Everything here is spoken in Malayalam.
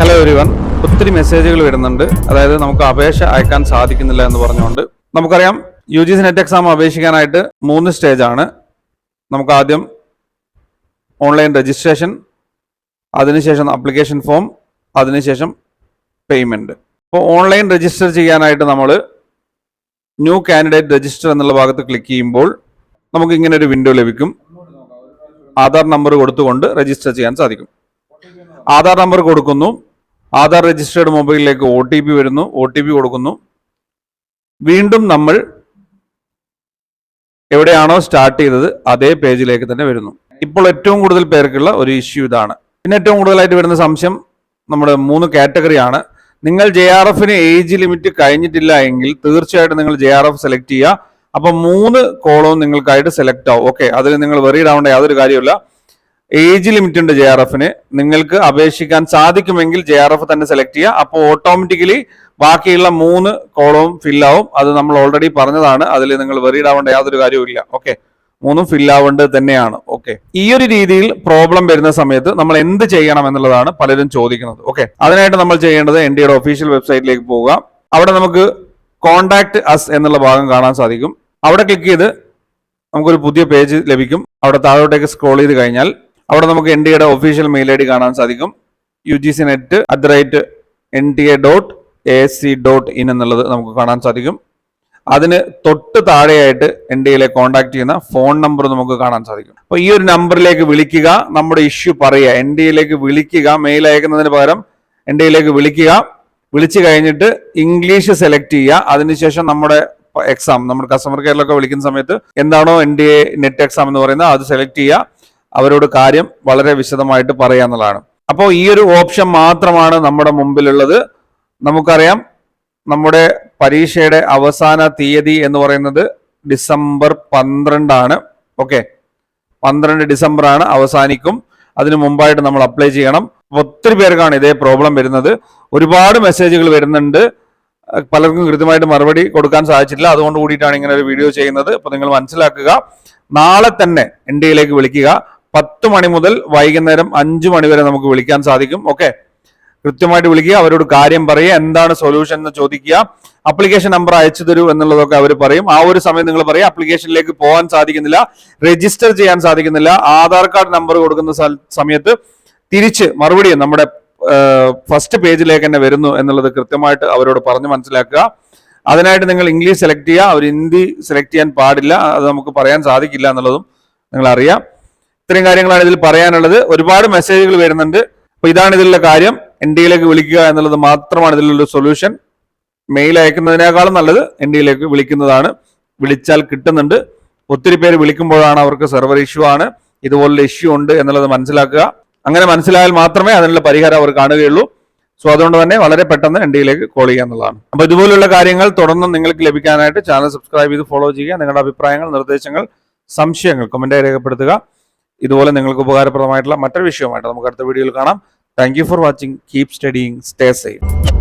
ഹലോ എവരിവൺ ഒത്തിരി മെസ്സേജുകൾ വരുന്നുണ്ട്. അതായത് നമുക്ക് അപേക്ഷ അയക്കാൻ സാധിക്കുന്നില്ല എന്ന് പറഞ്ഞുകൊണ്ട് നമുക്കറിയാം U G C NET exam അപേക്ഷിക്കാനായിട്ട് മൂന്ന് സ്റ്റേജ് ആണ്. നമുക്ക് ആദ്യം ഓൺലൈൻ രജിസ്ട്രേഷൻ അതിനുശേഷം അപ്ലിക്കേഷൻ ഫോം അതിനുശേഷം പേയ്മെന്റ് അപ്പോൾ ഓൺലൈൻ രജിസ്റ്റർ ചെയ്യാനായിട്ട് നമ്മൾ ന്യൂ കാൻഡിഡേറ്റ് രജിസ്റ്റർ എന്നുള്ള ഭാഗത്ത് ക്ലിക്ക് ചെയ്യുമ്പോൾ നമുക്ക് ഇങ്ങനെ ഒരു വിൻഡോ ലഭിക്കും. ആധാർ നമ്പർ കൊടുത്തുകൊണ്ട് രജിസ്റ്റർ ചെയ്യാൻ സാധിക്കും. ആധാർ നമ്പർ കൊടുക്കുന്നു. ആധാർ രജിസ്റ്റേർഡ് മൊബൈലിലേക്ക് ഒ ടി പി വരുന്നു. ഒ ടി പി കൊടുക്കുന്നു. വീണ്ടും നമ്മൾ എവിടെയാണോ സ്റ്റാർട്ട് ചെയ്തത് അതേ പേജിലേക്ക് തന്നെ വരുന്നു. ഇപ്പോൾ ഏറ്റവും കൂടുതൽ പേർക്കുള്ള ഒരു ഇഷ്യൂ ഇതാണ്. പിന്നെ ഏറ്റവും കൂടുതലായിട്ട് വരുന്ന സംശയം നമ്മുടെ മൂന്ന് കാറ്റഗറിയാണ് നിങ്ങൾ ജെ ആർ എഫിന് ഏജ് ലിമിറ്റ് കഴിഞ്ഞിട്ടില്ല എങ്കിൽ തീർച്ചയായിട്ടും നിങ്ങൾ ജെ ആർ എഫ് സെലക്ട് ചെയ്യുക. അപ്പൊ മൂന്ന് കോളവും നിങ്ങൾക്കായിട്ട് സെലക്ട് ആവും. ഓക്കെ അതിൽ നിങ്ങൾ വെറിയിടാവേണ്ട യാതൊരു കാര്യമില്ല ഏജ് ലിമിറ്റ് ഉണ്ട് ജെ ആർ എഫിന് നിങ്ങൾക്ക് അപേക്ഷിക്കാൻ സാധിക്കുമെങ്കിൽ ജെ ആർ എഫ് തന്നെ സെലക്ട് ചെയ്യുക. അപ്പോൾ ഓട്ടോമാറ്റിക്കലി ബാക്കിയുള്ള മൂന്ന് കോളവും ഫില്ലാവും അത് നമ്മൾ ഓൾറെഡി പറഞ്ഞതാണ്. അതിൽ നിങ്ങൾ വെറിയിടാവേണ്ട ആവേണ്ട യാതൊരു കാര്യവും ഇല്ല. ഓക്കെ മൂന്നും ഫില്ലാവേണ്ടത് തന്നെയാണ്. ഓക്കെ ഈ ഒരു രീതിയിൽ പ്രോബ്ലം വരുന്ന സമയത്ത് നമ്മൾ എന്ത് ചെയ്യണം എന്നുള്ളതാണ് പലരും ചോദിക്കുന്നത്. ഓക്കെ അതിനായിട്ട് നമ്മൾ ചെയ്യേണ്ടത് എൻ ഡിയുടെ ഒഫീഷ്യൽ വെബ്സൈറ്റിലേക്ക് പോവുക. അവിടെ നമുക്ക് കോണ്ടാക്ട് അസ് എന്നുള്ള ഭാഗം കാണാൻ സാധിക്കും. അവിടെ ക്ലിക്ക് ചെയ്ത് നമുക്കൊരു പുതിയ പേജ് ലഭിക്കും. അവിടെ താഴോട്ടേക്ക് സ്ക്രോൾ ചെയ്ത് കഴിഞ്ഞാൽ അവിടെ നമുക്ക് എൻ ഡിയുടെ ഒഫീഷ്യൽ മെയിൽ ഐ ഡി കാണാൻ സാധിക്കും. U G C NET at the rate N T A dot A C dot in എന്നുള്ളത് നമുക്ക് കാണാൻ സാധിക്കും. അതിന് തൊട്ട് താഴെയായിട്ട് എൻ ഡി എയിലെ കോൺടാക്ട് ചെയ്യുന്ന ഫോൺ നമ്പർ നമുക്ക് കാണാൻ സാധിക്കും. അപ്പോൾ ഈ ഒരു നമ്പറിലേക്ക് വിളിക്കുക നമ്മുടെ ഇഷ്യൂ പറയുക എൻ ഡി എയിലേക്ക് വിളിക്കുക മെയിൽ അയക്കുന്നതിന് പകരം എൻ ഡി എയിലേക്ക് വിളിക്കുക. വിളിച്ചു കഴിഞ്ഞിട്ട് ഇംഗ്ലീഷ് സെലക്ട് ചെയ്യുക. അതിനുശേഷം നമ്മുടെ എക്സാം നമ്മുടെ കസ്റ്റമർ കെയറിലൊക്കെ വിളിക്കുന്ന സമയത്ത് എന്താണോ N D A NET exam എന്ന് പറയുന്നത് അത് സെലക്ട് ചെയ്യുക. അവരോട് കാര്യം വളരെ വിശദമായിട്ട് പറയുക എന്നുള്ളതാണ്. അപ്പോൾ ഈ ഒരു ഓപ്ഷൻ മാത്രമാണ് നമ്മുടെ മുമ്പിലുള്ളത്. നമുക്കറിയാം നമ്മുടെ പരീക്ഷയുടെ അവസാന തീയതി എന്ന് പറയുന്നത് ഡിസംബർ പന്ത്രണ്ടാണ്. ഓക്കെ. പന്ത്രണ്ട് ഡിസംബർ ആണ് അവസാനിക്കും. അതിനു മുമ്പായിട്ട് നമ്മൾ അപ്ലൈ ചെയ്യണം. ഒത്തിരി പേർക്കാണ് ഇതേ പ്രോബ്ലം വരുന്നത്. ഒരുപാട് മെസ്സേജുകൾ വരുന്നുണ്ട്. പലർക്കും കൃത്യമായിട്ട് മറുപടി കൊടുക്കാൻ സാധിച്ചിട്ടില്ല. അതുകൊണ്ട് കൂടിയിട്ടാണ് ഇങ്ങനെ ഒരു വീഡിയോ ചെയ്യുന്നത്. അപ്പോൾ നിങ്ങൾ മനസ്സിലാക്കുക. നാളെ തന്നെ എൻ ഡിയിലേക്ക് വിളിക്കുക. പത്ത് മണി മുതൽ വൈകുന്നേരം അഞ്ചു മണി വരെ നമുക്ക് വിളിക്കാൻ സാധിക്കും. ഓക്കെ കൃത്യമായിട്ട് വിളിക്കുക അവരോട് കാര്യം പറയുക എന്താണ് സൊല്യൂഷൻ എന്ന് ചോദിക്കുക അപ്ലിക്കേഷൻ നമ്പർ അയച്ചു തരൂ എന്നുള്ളതൊക്കെ അവർ പറയും. ആ ഒരു സമയം നിങ്ങൾ പറയുക അപ്ലിക്കേഷനിലേക്ക് പോകാൻ സാധിക്കുന്നില്ല രജിസ്റ്റർ ചെയ്യാൻ സാധിക്കുന്നില്ല ആധാർ കാർഡ് നമ്പർ കൊടുക്കുന്ന സമയത്ത് തിരിച്ച് മറുപടി നമ്മുടെ ഫസ്റ്റ് പേജിലേക്ക് തന്നെ വരുന്നു എന്നുള്ളത് കൃത്യമായിട്ട് അവരോട് പറഞ്ഞ് മനസ്സിലാക്കുക. അതിനായിട്ട് നിങ്ങൾ ഇംഗ്ലീഷ് സെലക്ട് ചെയ്യുക. അവർ ഹിന്ദി സെലക്ട് ചെയ്യാൻ പാടില്ല അത് നമുക്ക് പറയാൻ സാധിക്കില്ല എന്നുള്ളതും നിങ്ങൾ അറിയാം ഇത്രയും കാര്യങ്ങളാണ് ഇതിൽ പറയാനുള്ളത്. ഒരുപാട് മെസ്സേജുകൾ വരുന്നുണ്ട്. അപ്പൊ ഇതാണ് ഇതിലുള്ള കാര്യം. എൻ ഡിയിലേക്ക് വിളിക്കുക എന്നുള്ളത് മാത്രമാണ് ഇതിലുള്ള സൊല്യൂഷൻ മെയിൽ അയക്കുന്നതിനേക്കാളും നല്ലത് എൻ ഡിയിലേക്ക് വിളിക്കുന്നതാണ്. വിളിച്ചാൽ കിട്ടുന്നുണ്ട്. ഒത്തിരി പേര് വിളിക്കുമ്പോഴാണ് അവർക്ക് സെർവർ ഇഷ്യൂ ആണ്. ഇതുപോലുള്ള ഇഷ്യൂ ഉണ്ട് എന്നുള്ളത് മനസ്സിലാക്കുക. അങ്ങനെ മനസ്സിലായാൽ മാത്രമേ അതിനുള്ള പരിഹാരം അവർ കാണുകയുള്ളൂ. സോ അതുകൊണ്ട് തന്നെ വളരെ പെട്ടെന്ന് എൻ ഡിയിലേക്ക് കോൾ ചെയ്യുക എന്നുള്ളതാണ്. അപ്പൊ ഇതുപോലുള്ള കാര്യങ്ങൾ തുടർന്ന് നിങ്ങൾക്ക് ലഭിക്കാനായിട്ട് ചാനൽ സബ്സ്ക്രൈബ് ചെയ്ത് ഫോളോ ചെയ്യുക. നിങ്ങളുടെ അഭിപ്രായങ്ങൾ നിർദ്ദേശങ്ങൾ സംശയങ്ങൾ കമന്റ് രേഖപ്പെടുത്തുക. ഇതുപോലെ നിങ്ങൾക്ക് ഉപകാരപ്രദമായിട്ടുള്ള മറ്റൊരു വിഷയമായിട്ട് നമുക്ക് അടുത്ത വീഡിയോയിൽ കാണാം. Thank for watching keep studying stay safe